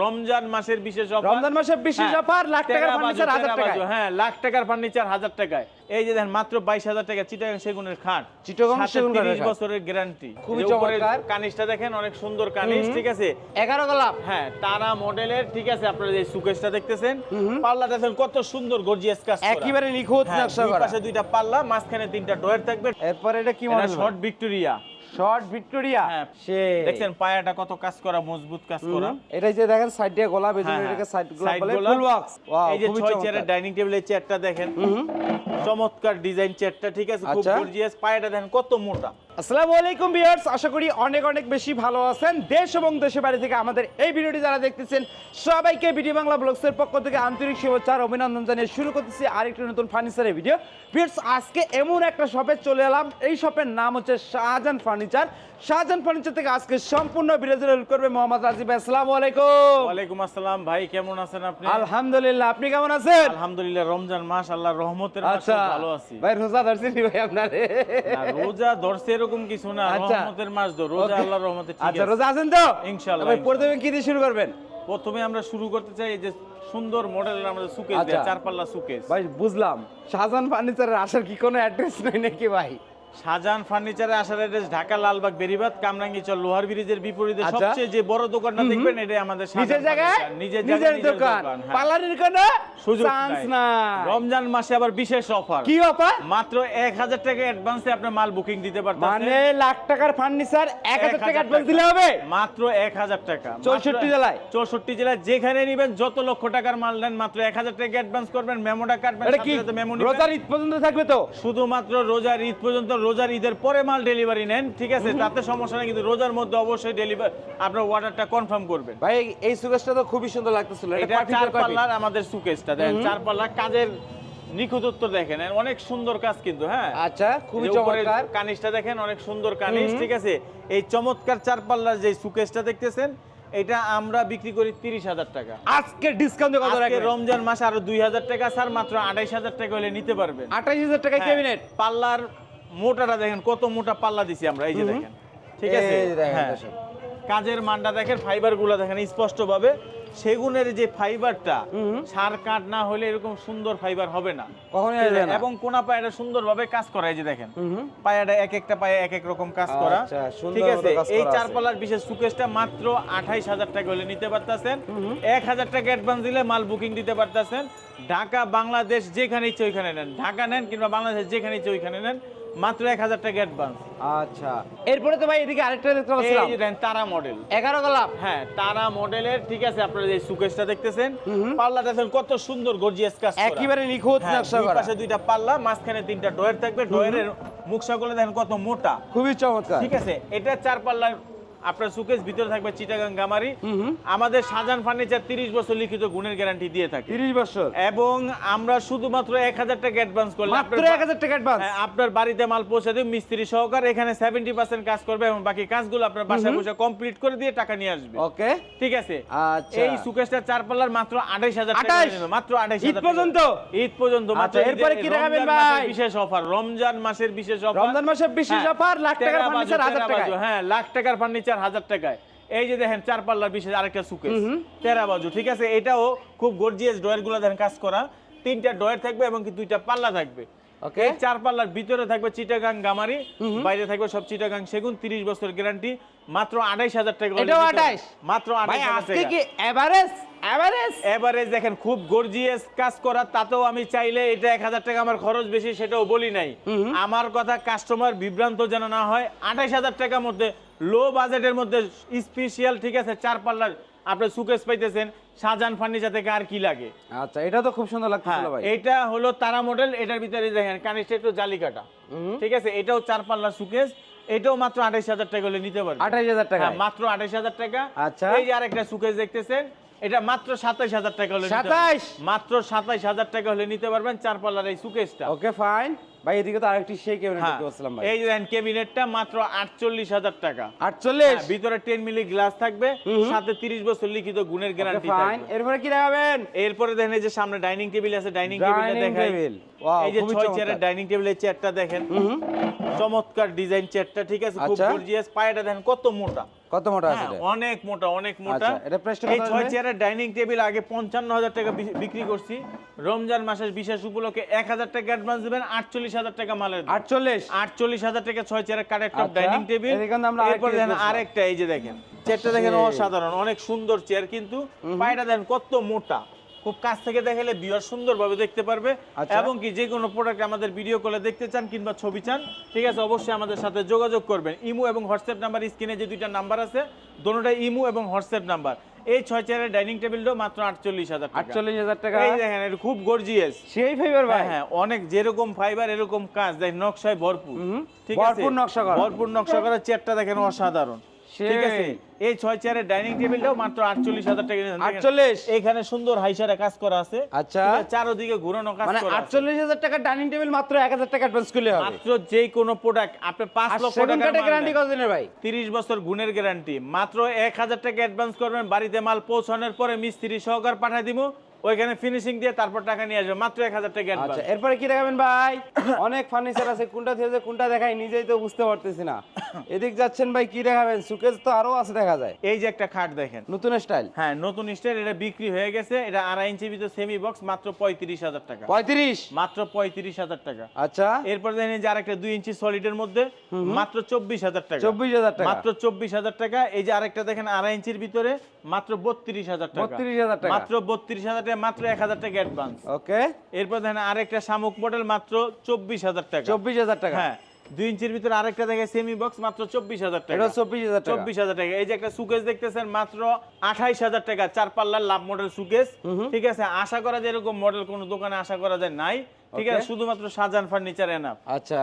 রমজান মাসের বিশেষ অফার? রমজান মাসের বিশেষ হ্যাঁ, অফার লাখ টাকার ফার্নিচার বাজু, হাজার টাকায়। হ্যাঁ লাখ টাকার ফার্নিচার হাজার টাকায়। এই যে দেখেন মাত্র বাইশ হাজার টাকা চিটাগাং সেগুনের খাট। চিটাগাং সেগুন 30 বছরের গ্যারান্টি খুবই চমৎকার। কানিসটা দেখেন অনেক সুন্দর কানিস ঠিক আছে? এগারো গোলাপ। হ্যাঁ তারা মডেলের ঠিক আছে আপনারা যে সুকেশটা দেখতেছেন পাল্লাটা দেখেন কত সুন্দর গর্জিয়াস কাজ করা। একেবারে নিখুঁত হ্যাঁ, নকশা দুই পাশে দুইটা পাল্লা মাঝখানে তিনটা ডয়ার থাকবে। এরপরে এটা কি এটা model short Victoria short Victoria. হ্যাঁ সে দেখেন পায়াটা কত কাজ করা মজবুত কাজ করা। এটা যে দেখেন সাইড দিয়ে গোলাপ এই হ্যাঁ, এটাকে সাইড হ্যাঁ, গোলাপ বলে ফুল বক্স এই যে ছয় চেয়ারের ডাইনিং টেবিলের চেয়ারটা দেখেন। চমৎকার ডিজাইন চেয়ারটা ঠিক আছে? খুব আচ্ছা। গর্জিয়াস পায়াটা দেখেন কত মোটা। আসসালামু আলাইকুম ভিউয়ার্স আশা করি অনেক অনেক বেশি ভালো আছেন। দেশ এবং দেশের বাইরে থেকে আমাদের এই ভিডিওটি যারা দেখতেছেন সবাইকে ভিডিও বাংলা ব্লগসের পক্ষ থেকে আন্তরিক শুভেচ্ছা আর অভিনন্দন জানিয়ে শুরু করতেছি আরেকটি নতুন ফার্নিচারের ভিডিও। ভিউয়ার্স আজকে এমন একটা শপে চলে এলাম। এই শপের নাম হচ্ছে শাহজাহান ফার্নিচার। শাহজাহান ফার্নিচার থেকে আজকে সম্পূর্ণ বিরাজ করবে মোহাম্মদ রাজিব ভাই। আসসালামু আলাইকুম। ওয়ালাইকুম আসসালাম ভাই কেমন আছেন আপনি? আলহামদুলিল্লাহ আপনি কেমন আছেন? আলহামদুলিল্লাহ রমজান মাস আল্লাহর রহমতের মাস আচ্ছা ভালো আছি। ভাই রোজা ধরছি ভাই আপনারে? রোজা ধরছে এরকম কিছু না আচ্ছা। রহমতের মাস তো রোজা আল্লাহর রহমতে ঠিক আচ্ছা রোজা আছেন তো? ইনশাআল্লাহ, ভাই। প্রথমে কি দিয়ে শুরু করবেন? প্রথমে আমরা শুরু করতে চাই এই যে সুন্দর মডেলের আমাদের সুকেস আচ্ছা। দেয়া চার পাল্লা সুকেস ভাই বুঝলাম। শাহজাহান ফার্নিচারের আসার কি কোনো অ্যাড্রেস নাই নাকি ভাই? শাহজাহান ফার্নিচারে আসার অ্যাড্রেস ঢাকা লালবাগ বেরিবাদ কামরাঙ্গীচর লোহার ব্রিজের বিপরীতে আচ্ছা। সবচেয়ে যে বড় দোকানটা দেখবেন এটাই আমাদের নিজের জায়গায়? নিজের দোকান। হ্যাঁ। পার্লারের কোনো সুযোগ না রমজান মাসে আবার বিশেষ অফার কি অফার মাত্র এক হাজার টাকা অ্যাডভান্সে আপনি মাল বুকিং দিতে পারতেন মানে লাখ টাকার ফার্নিচার এক হাজার টাকা অ্যাডভান্স দিলে হবে? মাত্র এক হাজার টাকা। 64 জেলায়? চৌষট্টি জেলায় যেখানে নিবেন যত লক্ষ টাকার মাল নেন মাত্র এক হাজার টাকা অ্যাডভান্স করবেন। মেমোটা কাটবেন সাথে মেমো রোজার ঈদ পর্যন্ত থাকবে তো? শুধুমাত্র রোজার ঈদ পর্যন্ত রোজার ঈদের পরে মাল ডেলিভারি নেন ঠিক আছে? তাতে সমস্যা নেই কিন্তু রোজার মধ্যে অবশ্যই ডেলিভারি আপনার অর্ডারটা কনফার্ম করবেন। ভাই এই সুগেশটা তো খুবই সুন্দর লাগতেছিল। এটা চার পাল্লার আমাদের সুকেসটা দেখেন চার পাল্লার কাজের নিখুঁতত্ব দেখেন অনেক সুন্দর কাজ কিন্তু হ্যাঁ? আচ্ছা খুবই চমৎকার। কানিসটা দেখেন অনেক সুন্দর কানিস ঠিক আছে? এই চমৎকার চার পাল্লার যে সুকেসটা দেখতেছেন এটা আমরা বিক্রি করি তিরিশ হাজার টাকা। আজকে ডিসকাউন্ট কত রাখে রমজান মাস আরও দুই হাজার টাকা স্যার মাত্র আঠাইশ হাজার টাকা হলে নিতে পারবেন। আঠাশ হাজার টাকা ক্যাবিনেট পাল্লার মোটাটা দেখেন কত মোটা পাল্লা দিছি আমরা এই যে দেখেন। ঠিক আছে? হ্যাঁ। কাজের মানটা দেখেন ফাইবারগুলো দেখেন স্পষ্ট ভাবে সেগুনের যে ফাইবারটা সার কাঠ না হলে এরকম সুন্দর ফাইবার হবে না। এবং কোনা পায়টা সুন্দরভাবে কাজ করা এই যে দেখেন। পায়াটা এক একটা পায়ে এক এক রকম কাজ করা। আচ্ছা, ঠিক আছে? এই চার আছে। পাল্লার বিশেষ সুকেশটা মাত্র আঠাইশ হাজার টাকা হলে নিতে পারতেছেন। এক হাজার টাকা অ্যাডভান্স দিলে মাল বুকিং দিতে পারতেছেন। ঢাকা বাংলাদেশ যেখানে ইচ্ছে ওইখানে নেন। ঢাকা নেন কিংবা বাংলাদেশ যেখানে ইচ্ছে ওইখানে নেন। মাত্র এক হাজার টাকা অ্যাডভান্স আচ্ছা। এরপরে তো ভাই এদিকে আরেকটা দেখতে পাচ্ছিলাম। এই দেখেন তারা মডেল এগারো গোলাপ। হ্যাঁ তারা মডেলের ঠিক আছে আপনারা যে সুকেশটা দেখতেছেন পাল্লা দেখেন কত সুন্দর গর্জিয়াস কাজ একেবারে নিখুঁত হ্যাঁ, নকশা করা। পাশে দুইটা পাল্লা মাঝখানে তিনটা ডয়ের থাকবে। ডয়ের মুখ সকলে দেখেন কত মোটা। খুবই চমৎকার। ঠিক আছে এটা চার পাল্লার আপনার সুকেস ভিতরে থাকবে চিটাগাং গামারি। আমাদের শাহজাহান ফার্নিচার তিরিশ বছর লিখিত গুণের গ্যারান্টি দিয়ে থাকে। তিরিশ বছর? এবং আমরা শুধুমাত্র এক হাজার টাকা অ্যাডভান্স করলে এক হাজার টাকা অ্যাডভান্স হ্যাঁ, আপনার বাড়িতে মাল পৌঁছে দেবে মিস্ত্রি সহকার এখানে সেভেন্টি পার্সেন্ট কাজ করবে এবং বাকি কাজগুলো আপনার বাসায় বসে কমপ্লিট করে দিয়ে টাকা নিয়ে আসবে। ওকে। ঠিক আছে? আচ্ছা। এই সুকেশটা চার পাল্লার মাত্র আঠাইশ হাজার টাকা মাত্র আঠাইশ ঈদ পর্যন্ত? ঈদ পর্যন্ত মাত্র আচ্ছা, এরপরে কি মাসের ভাই? বিশেষ অফার রমজান মাসের বিশেষ অফার রমজান মাসের বিশেষ হ্যাঁ, অফার লাখ টাকার ফার্নিচার হাজার বাজু, হ্যাঁ লাখ টাকার ফার্নিচার হাজার টাকায়। এই যে দেখেন চার পাল্লার বিশেষ আরেকটা সুকেস তেরা বাজু ঠিক আছে? এটাও খুব গর্জিয়াস ডয়ারগুলো দেখেন কাজ করা। তিনটা ডয়ার থাকবে এবং কি দুইটা পাল্লা থাকবে। ওকে চার পাল্লার ভিতরে থাকবে চিটাগাং গামারি বাইরে থাকবে সব চিটাগাং সেগুন তিরিশ বছর গ্যারান্টি মাত্র আঠাইশ হাজার টাকা হলে এটাও নিতে হবে। 28? মাত্র ভাই আঠাইশ আজকে কি এভারেজ এভারেজ এভারেজ দেখেন খুব গর্জিয়াস কাজ করা তাতেও আমি চাইলে এটা এক হাজার টাকা আমার খরচ বেশি সেটাও বলি নাই। আমার কথা কাস্টমার বিভ্রান্ত যেন না হয় আঠাইশ হাজার টাকার মধ্যে লো বাজেটের মধ্যে স্পেশাল ঠিক আছে চার পাল্লার আপনি সুকেস পাইতেছেন শাহজাহান ফার্নিচার থেকে আর কি লাগে? আচ্ছা এটা তো খুব সুন্দর হ্যাঁ লাগতেছিল ভাই। এটা হলো তারা মডেল এটার ভিতরে দেখেন কানিসটা একটু জালি কাটা। ঠিক আছে এটাও চার পাল্লা সুকেস এটাও মাত্র আঠাইশ হাজার টাকা হলে নিতে পারবে। আঠাশ হাজার টাকা হ্যাঁ, মাত্র আঠাইশ হাজার টাকা। আচ্ছা। এই যে আরেকটা সুকেস দেখতেছেন এটা মাত্র সাতাইশ হাজার টাকা হলে পারবেন। 27? মাত্র সাতাইশ হাজার টাকা হলে নিতে পারবেন চার পাল্লার এই সুকেসটা ওকে ফাইন ভাই এদিকে তো আরেকটি সেই কেবিনেট হ্যাঁ, দেখতে পাচ্ছিলাম ভাই। এই দেখেন ক্যাবিনেটটা মাত্র আটচল্লিশ হাজার টাকা। আটচল্লিশ? হ্যাঁ, ভিতরে টেন মিলি গ্লাস থাকবে সাথে তিরিশ বছর লিখিত গুণের গ্যারান্টি ফাইন এরপরে কি দেখাবেন? এরপরে দেখেন এই যে সামনে ডাইনিং টেবিল আছে ডাইনিং টেবিলটা দেখাই। এই যে খুবই চমৎকার। চেয়ারের ডাইনিং টেবিলের চেয়ারটা দেখেন। চমৎকার ডিজাইন চেয়ারটা ঠিক আছে? খুব আচ্ছা। গর্জিয়াস পায়াটা দেখেন কত মোটা? কত মোটা আছে হ্যাঁ, অনেক মোটা অনেক মোটা। আচ্ছা, এটা এই চেয়ারের ডাইনিং টেবিল আগে পঞ্চান্ন হাজার টাকা বিক্রি করছি। রমজান মাসের বিশেষ উপলক্ষে এক হাজার টাকা অ্যাডভান্স দেবেন আটচল্লিশ হাজার টাকা মালের। আটচল্লিশ? আটচল্লিশ হাজার টাকা ছয় চেয়ারের কাঠের টপ আচ্ছা, ডাইনিং টেবিল এরপর দেখেন আরেকটা এই যে দেখেন। চেয়ারটা দেখেন অসাধারণ অনেক সুন্দর চেয়ার কিন্তু। পায়টা দেখেন কত মোটা। খুব কাছ থেকে দেখালে বিয়ার সুন্দরভাবে দেখতে পারবে। আচ্ছা। এবং কি যে কোনো প্রোডাক্ট আমাদের ভিডিও কলে দেখতে চান কিংবা ছবি চান ঠিক আছে অবশ্যই আমাদের সাথে যোগাযোগ করবেন। ইমো এবং হোয়াটসঅ্যাপ নাম্বার স্ক্রিনে যে দুইটা নাম্বার আছে দোনোটা ইমো এবং হোয়াটসঅ্যাপ নাম্বার। এই ছয় চেয়ারের ডাইনিং টেবিলটাও মাত্র আটচল্লিশ হাজার আটচল্লিশ হাজার টাকা? এই দেখেন এটা খুব গর্জিয়াস সেই ফাইবার ভাই? হ্যাঁ হ্যাঁ অনেক যেরকম ফাইবার এরকম কাজ। দেখ নকশায় ভরপুর। ঠিক আছে? ভরপুর নকশা করা। ভরপুর নকশা করা চেয়ারটা দেখেন অসাধারণ। ঠিক সেই। আছে এই ছয় চেয়ারের ডাইনিং টেবিলটাও মাত্র আটচল্লিশ হাজার টাকা আটচল্লিশ? এখানে সুন্দর হাইসারে কাজ করা আছে। আচ্ছা। চারোদিকে ঘুরানো কাজ মানে আটচল্লিশ হাজার টাকা ডাইনিং টেবিল মাত্র এক হাজার টাকা অ্যাডভান্স করলে হবে। মাত্র যে কোনো প্রোডাক্ট আপনি পাঁচ লক্ষ গ্যারান্টি নেন। কতদিনের ভাই? তিরিশ বছর গুণের গ্যারান্টি মাত্র এক হাজার টাকা অ্যাডভান্স করবেন বাড়িতে মাল পৌঁছানোর পরে মিস্ত্রি সহকার পাঠিয়ে দিব ওইখানে ফিনিশিং দিয়ে তারপর টাকা নিয়ে আসবে মাত্র এক হাজার টাকা আচ্ছা এরপরে কি দেখাবেন ভাই? অনেক ফার্নিচার আছে কোনটা থেকে কোনটা দেখাই নিজেই তো বুঝতে পারতেছি না। এদিক যাচ্ছেন ভাই কি দেখাবেন? সুকেজ তো আরও আছে দেখা যায়। এই যে একটা খাট দেখেন। নতুন স্টাইল হ্যাঁ নতুন স্টাইল এটা বিক্রি হয়ে গেছে এটা আড়াই ইঞ্চি ভিতর সেমি বক্স মাত্র পঁয়ত্রিশ হাজার টাকা। পঁয়ত্রিশ? মাত্র পঁয়ত্রিশ হাজার টাকা। আচ্ছা। এরপর দেখেন যে আরেকটা দুই ইঞ্চি সলিডের মধ্যে মাত্র চব্বিশ হাজার টাকা। চব্বিশ হাজার টাকা। মাত্র চব্বিশ হাজার টাকা। এই যে আরেকটা দেখেন আড়াই ইঞ্চির ভিতরে মাত্র বত্রিশ হাজার টাকা। বত্রিশ হাজার টাকা। মাত্র বত্রিশ হাজার টাকা। মাত্র এক হাজার টাকা অ্যাডভান্স ওকে। এরপর দেখেন আরেকটা শামুক মডেল মাত্র চব্বিশ হাজার টাকা। চব্বিশ হাজার টাকা। হ্যাঁ দুই ইঞ্চির ভিতরে আরেকটা দেখে সেমি বক্স মাত্র চব্বিশ হাজার টাকা। চব্বিশ হাজার চব্বিশ হাজার টাকা। এই যে একটা সুকেস দেখতেছেন মাত্র আঠাইশ হাজার টাকা। চার পাল্লার লাভ মডেল সুকেস ঠিক আছে আশা করা যায় এরকম মডেল কোনো দোকানে আশা করা যায় নাই। ঠিক আছে শুধুমাত্র সাজান ফার্নিচার এনাফ আচ্ছা।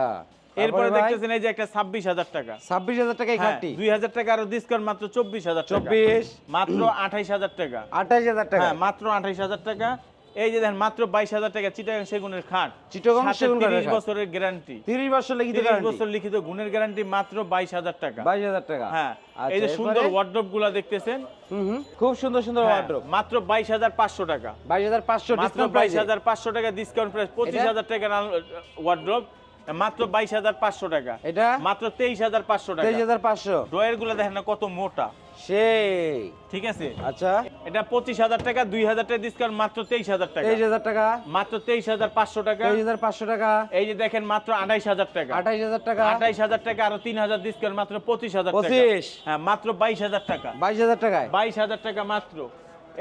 এরপরে দেখতেছেন এই যে একটা ছাব্বিশ হাজার টাকা। ছাব্বিশ হাজার টাকা হ্যাঁ, খাটটি দুই হাজার টাকা আরও ডিসকাউন্ট মাত্র চব্বিশ হাজার চব্বিশ। মাত্র আঠাইশ হাজার টাকা। আঠাশ হাজার টাকা। হ্যাঁ মাত্র আঠাইশ হাজার টাকা। এই যে দেখেন মাত্র বাইশ হাজার টাকা চিটাগাং সেগুনের খাট। চিটাগাং সেগুন কাঠের 30 খাট। বছরের গ্যারান্টি তিরিশ বছর লিখিত তিরিশ বছর লিখিত গুণের গ্যারান্টি মাত্র বাইশ হাজার টাকা। বাইশ হাজার টাকা। হ্যাঁ আচ্ছা, এই যে সুন্দর ওয়ার্ড্রপগুলা দেখতেছেন খুব সুন্দর সুন্দর হ্যাঁ, ওয়ার্ড্রোব মাত্র বাইশ হাজার পাঁচশো টাকা। বাইশ হাজার পাঁচশো মাত্র বাইশ হাজার পাঁচশো টাকা ডিসকাউন্ট প্রাইস পঁচিশ হাজার টাকা ওয়ার্ড্রপ মাত্র বাইশ হাজার পাঁচশো টাকা। এটা? মাত্র তেইশ হাজার পাঁচশো টাকা। তেইশ হাজার পাঁচশো? ড্রয়েরগুলো দেখেন না কত মোটা। সেই। ঠিক আছে? আচ্ছা। এটা পঁচিশ হাজার টাকা দুই হাজার টাকা ডিসকাউন্ট মাত্র তেইশ হাজার টাকা। তেইশ হাজার টাকা? মাত্র তেইশ হাজার পাঁচশো টাকা। তেইশ হাজার পাঁচশো টাকা? এই যে দেখেন মাত্র আঠাইশ হাজার টাকা। আঠাইশ হাজার টাকা? আঠাইশ হাজার টাকা আরও তিন হাজার ডিসকাউন্ট মাত্র পঁচিশ হাজার পঁচিশ? হ্যাঁ মাত্র বাইশ হাজার টাকা। বাইশ হাজার টাকায়? বাইশ হাজার টাকা মাত্র।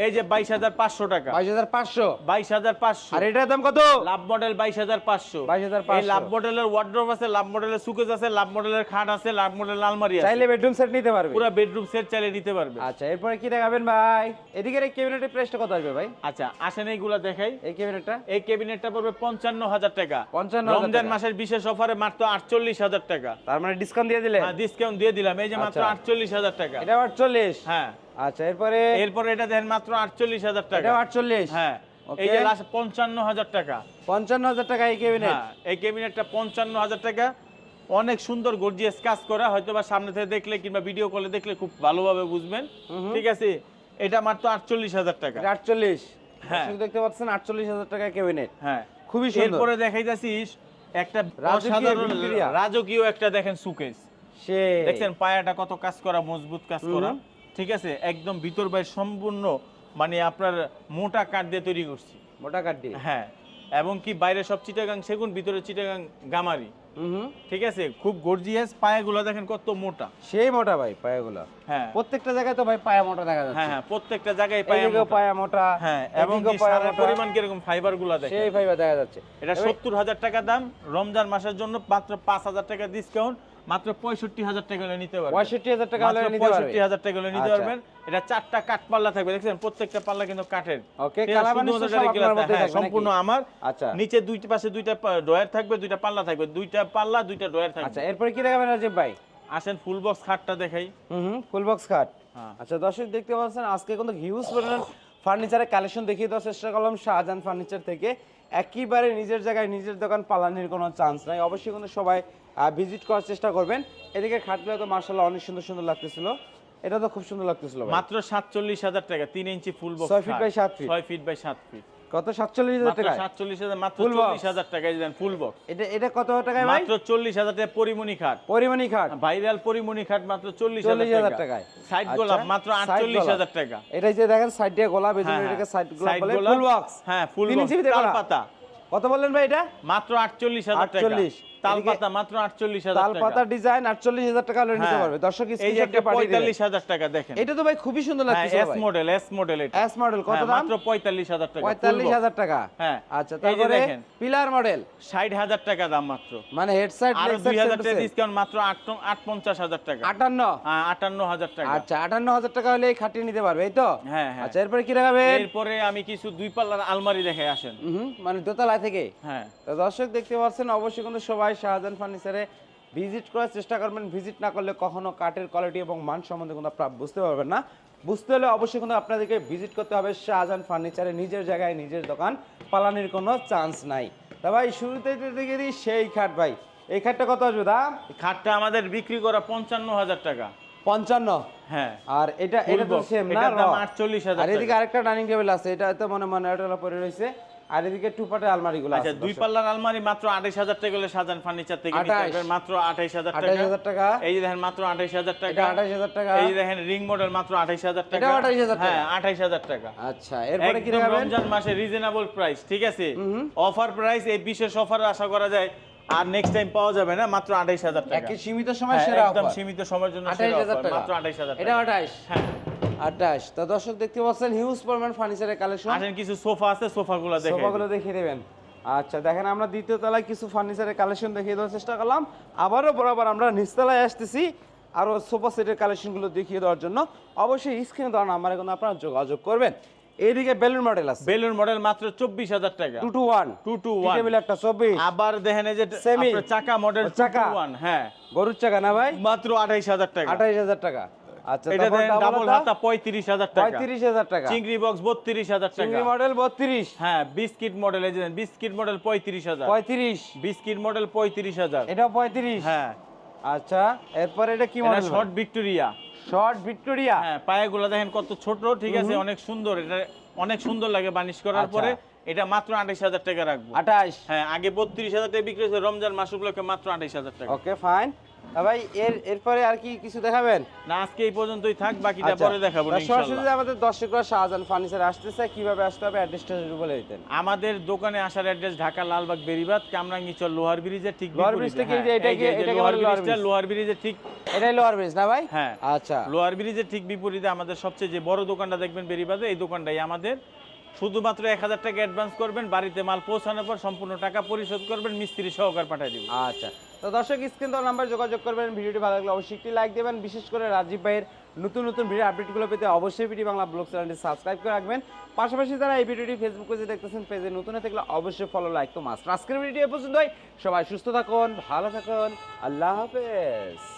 এই যে বাইশ হাজার পাঁচশো টাকা। বাইশ হাজার পাঁচশো। বাইশ হাজার পাঁচশো। আর এটার দাম কত? লাভ মডেল বাইশ হাজার পাঁচশো। 22,500 এই লাভ মডেলের ওয়ার্ড্রোব আছে লাভ মডেলের সুকেস আছে লাভ মডেলের খাট আছে লাভ মডেলের আলমারি আছে। চাইলে বেডরুম সেট নিতে পারবে। পুরো বেডরুম সেট চাইলে নিতে পারবে। আচ্ছা এরপরে কি দেখাবেন ভাই? এদিকের এই ক্যাবিনেটের প্রাইসটা কত আসবে ভাই? আচ্ছা আসেন এইগুলা দেখাই। এই ক্যাবিনেটটা এই ক্যাবিনেটটা পড়বে পঞ্চান্ন হাজার টাকা। 55,000 রমজান মাসের বিশেষ অফারে মাত্র আটচল্লিশ হাজার টাকা। তার মানে ডিসকাউন্ট দিয়ে দিলেন? ডিসকাউন্ট দিয়ে দিলাম। এই যে মাত্র আচ্ছা। আটচল্লিশ হাজার টাকা। এটা আটচল্লিশ? হ্যাঁ। আচ্ছা এরপরে? এরপরে এটা মাত্র আটচল্লিশ হাজার টাকা। আটচল্লিশ? হ্যাঁ Okay. এই যে লাস্ট পঞ্চান্ন হাজার টাকা। পঞ্চান্ন হাজার টাকা এই ক্যাবিনেট হ্যাঁ এই ক্যাবিনেটটা পঞ্চান্ন হাজার টাকা। অনেক সুন্দর গর্জিয়াস কাজ করা হয়তো বা সামনে থেকে দেখলে কিংবা ভিডিও কলে দেখলে খুব ভালোভাবে বুঝবেন। ঠিক আছে? এটা মাত্র আটচল্লিশ হাজার টাকা। আটচল্লিশ। হ্যাঁ। দেখতে পাচ্ছেন আটচল্লিশ হাজার টাকা ক্যাবিনেট হ্যাঁ। খুবই সুন্দর। এরপরে দেখাইতাছিস একটা রাজকীয় রাজকীয় একটা দেখেন সুকেস সে দেখছেন পায়াটা কত কাজ করা মজবুত কাজ করা। ঠিক আছে? একদম ভিতর বাইর সম্পূর্ণ মানে আপনার মোটা কাঠ দিয়ে তৈরি করছি। মোটা কাঠি হ্যাঁ। এবং কি বাইরে সব চিটাগাং সেগুন ভিতরে চিটাগাং গামারি। ঠিক আছে? খুব গর্জিয়াস পায়াগুলো দেখেন কত মোটা। সেই মোটা ভাই পায়াগুলো। হ্যাঁ। প্রত্যেকটা জায়গায় তো ভাই পায়া মোটা দেখা যাচ্ছে। হ্যাঁ হ্যাঁ প্রত্যেকটা জায়গায় পায়া মোটা। পায়া মোটা হ্যাঁ এবং পায়া পরিমাণ কীরকম ফাইবারগুলা দেখেন? সেই ফাইবার দেখা যাচ্ছে। এটা সত্তর হাজার টাকা দাম রমজান মাসের জন্য মাত্র পাঁচ হাজার টাকা ডিসকাউন্ট মাত্র পঁয়ষট্টি হাজার টাকা হলে নিতে পারবেন। পঁয়ষট্টি হাজার টাকা হলে পঁয়ষট্টি হাজার টাকা হলে নিতে আচ্ছা। পারবেন। এটা চারটা কাঠ পাল্লা থাকবে। দেখছেন প্রত্যেকটা পাল্লা কিন্তু কাঠের। হ্যাঁ, সম্পূর্ণ আমার। আচ্ছা। নিচে দুইটা পাশে দুইটা ড্রয়ার থাকবে দুইটা পাল্লা থাকবে। দুইটা পাল্লা দুইটা ড্রয়ার থাকবে। আচ্ছা এরপরে কি দেখাবেন রাজীব ভাই? আসেন ফুল বক্স খাটটা দেখাই। হুম ফুল বক্স খাট। হ্যাঁ। আচ্ছা দর্শক দেখতে পাচ্ছেন আজকে কিন্তু হিউজ পরিমাণ ফার্নিচারের কালেকশন দেখিয়ে দেওয়ার চেষ্টা করলাম শাহজাহান ফার্নিচার থেকে। একেবারে নিজের জায়গায় নিজের দোকান পালানির কোনো চান্স নাই। অবশ্যই কিন্তু সবাই ভিজিট করার চেষ্টা করবেন। এদিকে খাটগুলো তো মার্শাল্লাহ অনেক সুন্দর সুন্দর লাগতেছিল। এটা তো খুব সুন্দর লাগতেছিল মাত্র সাতচল্লিশ হাজার টাকা তিন ইঞ্চি ফুল বক্স ছয় feet by সাত feet। ছয় ফিট বাই সাত ফিট কত? সাতচল্লিশ হাজার টাকা সাতচল্লিশ হাজার মাত্র চল্লিশ হাজার টাকায় দেন ফুল বক্স এটা এটা কত টাকায় মাত্র চল্লিশ হাজার টাকা পরিমণি খাট। পরিমাণি খাট। ভাইরাল পরিমণি খাট মাত্র চল্লিশ হাজার টাকায়। সাইড আচ্ছা, গোলাপ। মাত্র আটচল্লিশ হাজার টাকা। এটাই যে দেখেন সাইড দিয়ে গোলাপ এই জন্য হ্যাঁ, এটাকে হ্যাঁ। সাইড গোলাপ। বলে ফুল বক্স হ্যাঁ ফুল করা? পাতা কত বললেন ভাই এটা? মাত্র আটচল্লিশ হাজার টাকা। 48 তাল এদিকে পাতা মাত্র আটচল্লিশ হাজার তাল টাকা। পাতার ডিজাইন আটচল্লিশ হাজার টাকা হলে নিতে। পারবে। দর্শক স্ক্রিনশটে পাঠিয়ে দিবেন পঁয়তাল্লিশ টাকা দেখেন। এটা তো ভাই খুবই সুন্দর লাগছে এস মডেল এস মডেল এটা। এস মডেল কত দাম? মাত্র পঁয়তাল্লিশ হাজার টাকা পঁয়তাল্লিশ হাজার টাকা। হ্যাঁ। আচ্ছা তারপরে পিলার মডেল ষাট হাজার টাকা দাম মাত্র। মানে ডিসকাউন্ট মাত্র হ্যাঁ, আচ্ছা হলে এই নিতে পারবে এই তো? হ্যাঁ, হ্যাঁ। আচ্ছা এরপরে কি রাখাবেন এরপরে আমি কিছু দুই পাল্লার আলমারি দেখে আসেন। মানে দোতলায় থেকে? হ্যাঁ। তো দর্শক দেখতে পাচ্ছেন অবশ্যই কিন্তু সবাই শাহজাহান ফার্নিচারে ভিজিট করার চেষ্টা করবেন ভিজিট না করলে কখনো কাঠের কোয়ালিটি এবং মান সম্বন্ধে কিন্তু আপনারা বুঝতে পারবেন না। বুঝতে হলে অবশ্যই কিন্তু আপনাদেরকে ভিজিট করতে হবে শাহজাহান ফার্নিচারে নিজের জায়গায় নিজের দোকান। পালানির কোনো চান্স নাই। তা ভাই শুরুতেই দেখে দিই সেই খাট ভাই। এই খাটটা কত আসবে দাম? এই খাটটা আমাদের বিক্রি করা পঞ্চান্ন হাজার টাকা। পঞ্চান্ন? হ্যাঁ। আর এটা এটা তো সেম না raw? 48,000 আর এদিকে আরেকটা ডাইনিং টেবিল আছে এটা তো মনে মনে এটা পরে রয়েছে। আর এদিকে টু পাটের আলমারিগুলো আচ্ছা দুই পাল্লার আলমারি মাত্র আঠাইশ হাজার টাকা হলে সাজান ফার্নিচার থেকে নিতে পারবেন মাত্র আঠাইশ হাজার আঠাশ টাকা হাজার টাকা এই যে দেখেন মাত্র আঠাইশ হাজার এটা টাকা আঠাশ হাজার টাকা এই যে দেখেন রিং মডেল মাত্র আঠাইশ হাজার টাকা এটাও 28,000 টাকা? হ্যাঁ আঠাইশ হাজার টাকা আচ্ছা এরপরে কি একদম দেখাবেন রমজান মাসে রিজনেবল প্রাইস ঠিক আছে অফার প্রাইস এই বিশেষ অফার আশা করা যায় আর নেক্সট টাইম পাওয়া যাবে না মাত্র আঠাইশ হাজার টাকা একই সীমিত সময় হ্যাঁ, সেরা একদম সীমিত সময়ের জন্য 28,000 টাকা মাত্র আঠাইশ হাজার এটা টাকা আঠাশ হ্যাঁ আঠাশ। তো দর্শক দেখতে পাচ্ছেন হিউজ পরিমাণ ফার্নিচারের কালেকশন আসেন কিছু সোফা আছে সোফাগুলো দেখে সোফাগুলো দেখিয়ে দেবেন। আচ্ছা দেখেন আমরা দ্বিতীয় তলায় কিছু ফার্নিচারের কালেকশন দেখিয়ে দেওয়ার চেষ্টা করলাম। আবারও বরাবর আমরা নিচতলায় আসতেছি আরও সোফা সেটের কালেকশনগুলো দেখিয়ে দেওয়ার জন্য। অবশ্যই স্ক্রিনে দেওয়া নাম্বারে কিন্তু আপনারা যোগাযোগ করবেন। এইদিকে বেলুন মডেল আছে। বেলুন মডেল মাত্র চব্বিশ হাজার টাকা। টু টু ওয়ান 221 টেবিল একটা চব্বিশ। আবার দেখেন এই যে সেমি চাকা মডেল চাকা। ওয়ান হ্যাঁ। গরুর চাকা না ভাই? মাত্র আঠাইশ হাজার টাকা। আঠাইশ হাজার টাকা। আচ্ছা এটা তারপর দেখেন double ডাবল হাতা, হাতা পঁয়ত্রিশ হাজার টাকা। পঁয়ত্রিশ হাজার টাকা। চিংড়ি বক্স বত্রিশ হাজার টাকা। চিংড়ি মডেল বত্রিশ। হ্যাঁ বিস্কিট মডেল এই দেখেন, বিস্কিট মডেল পঁয়ত্রিশ হাজার। পঁয়ত্রিশ। বিস্কিট মডেল পঁয়ত্রিশ হাজার। এটাও হ্যাঁ। আচ্ছা এরপরে এটা কি model short Victoria short Victoria হ্যাঁ পায়েগুলো দেখেন কত ছোট ঠিক আছে অনেক সুন্দর। এটা অনেক সুন্দর লাগে বানিশ করার আচ্ছা। পরে। এটা মাত্র আঠাইশ হাজার টাকা রাখব। আঠাশ হ্যাঁ আগে বত্রিশ হাজার টাকা বিক্রি হয়েছে রমজান মাস উপলক্ষে মাত্র আঠাইশ হাজার টাকা। ওকে ফাইন ভাই এর এরপরে আর কি কিছু দেখাবেন? না আজকে এই পর্যন্তই থাক বাকিটা আচ্ছা, পরে দেখাবো সরাসরি আমাদের দর্শকরা শাহজাহান ফার্নিচার আসতেছে কীভাবে আসতে হবে অ্যাড্রেসটা যদি বলে দিতেন। আমাদের দোকানে আসার অ্যাড্রেস ঢাকা লালবাগ বেরিবাদ কামরাঙ্গি চল লোহার ব্রিজের ঠিক লোহার হ্যাঁ, এটা কি- এটা লোহার ব্রিজটা লোহার ব্রিজের ঠিক এটাই লোয়ার ব্রিজ না ভাই? হ্যাঁ। আচ্ছা। লোহার ব্রিজের ঠিক বিপরীতে আমাদের সবচেয়ে যে বড় দোকানটা দেখবেন বেরিবাদে এই দোকানটাই আমাদের। শুধুমাত্র এক হাজার টাকা অ্যাডভান্স করবেন, বাড়িতে মাল পৌঁছানোর পর সম্পূর্ণ টাকা পরিশোধ করবেন, মিস্ত্রি সহকার পাঠিয়ে দিব আচ্ছা তো দর্শক স্ক্রিন তো নাম্বার যোগাযোগ করবেন, ভিডিওটি ভালো লাগলে অবশ্যই একটি লাইক দেবেন, বিশেষ করে রাজীব ভাইয়ের নতুন নতুন ভিডিও আপডেটগুলো পেতে অবশ্যই ভিডিও বাংলা ব্লগ চ্যানেলটি সাবস্ক্রাইব করে রাখবেন। পাশাপাশি যারা এই ভিডিওটি ফেসবুক পেজে দেখতেছেন পেজে নতুন হয়ে থাকলে অবশ্যই ফলো লাইক তো মাস্ট আজকের ভিডিও এ পর্যন্তই। সবাই সুস্থ থাকুন, ভালো থাকুন, আল্লাহ হাফেজ।